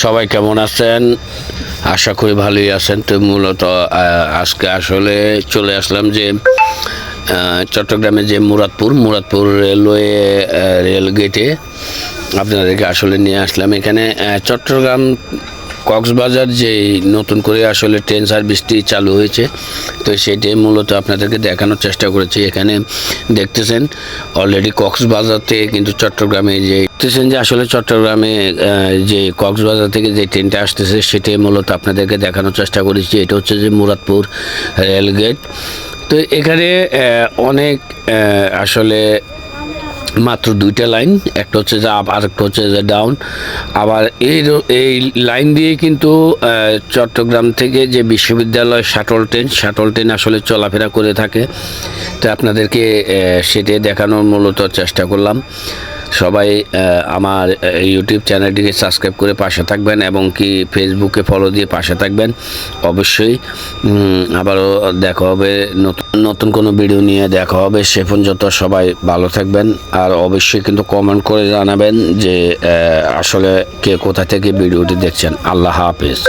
সবাই কেমন আছেন? আশা করি ভালোই আছেন। তো মূলত আজকে আসলে চলে আসলাম যে চট্টগ্রামে যে মুরাদপুর মুরাদপুর রেলওয়ে রেল গেটে আপনাদেরকে আসলে নিয়ে আসলাম এখানে চট্টগ্রাম কক্সবাজার যে নতুন করে আসলে ট্রেন সার্ভিসটি চালু হয়েছে, তো সেটাই মূলত আপনাদেরকে দেখানোর চেষ্টা করেছি। এখানে দেখতেছেন অলরেডি কক্সবাজারতে কিন্তু চট্টগ্রামে যে, দেখতেছেন যে আসলে চট্টগ্রামে যে কক্সবাজার থেকে যে ট্রেনটা আসতেছে সেটাই মূলত আপনাদেরকে দেখানোর চেষ্টা করেছি। এটা হচ্ছে যে মুরাদপুর রেলগেট। তো এখানে অনেক আসলে মাত্র দুইটা লাইন, একটা হচ্ছে যে আপ আর একটা হচ্ছে যে ডাউন। আবার এই এই লাইন দিয়ে কিন্তু চট্টগ্রাম থেকে যে বিশ্ববিদ্যালয় শাটল ট্রেন শাটল ট্রেন আসলে চলাফেরা করে থাকে। তো আপনাদেরকে সেটি দেখানোর মূলত চেষ্টা করলাম। সবাই আমার ইউটিউব চ্যানেলটিকে সাবস্ক্রাইব করে পাশে থাকবেন এবং কি ফেসবুকে ফলো দিয়ে পাশে থাকবেন, অবশ্যই। আবারও দেখা হবে, নতুন নতুন কোনো ভিডিও নিয়ে দেখা হবে। সে পর্যন্ত সবাই ভালো থাকবেন। আর অবশ্যই কিন্তু কমেন্ট করে জানাবেন যে আসলে কে কোথা থেকে ভিডিওটি দেখছেন। আল্লাহ হাফেজ।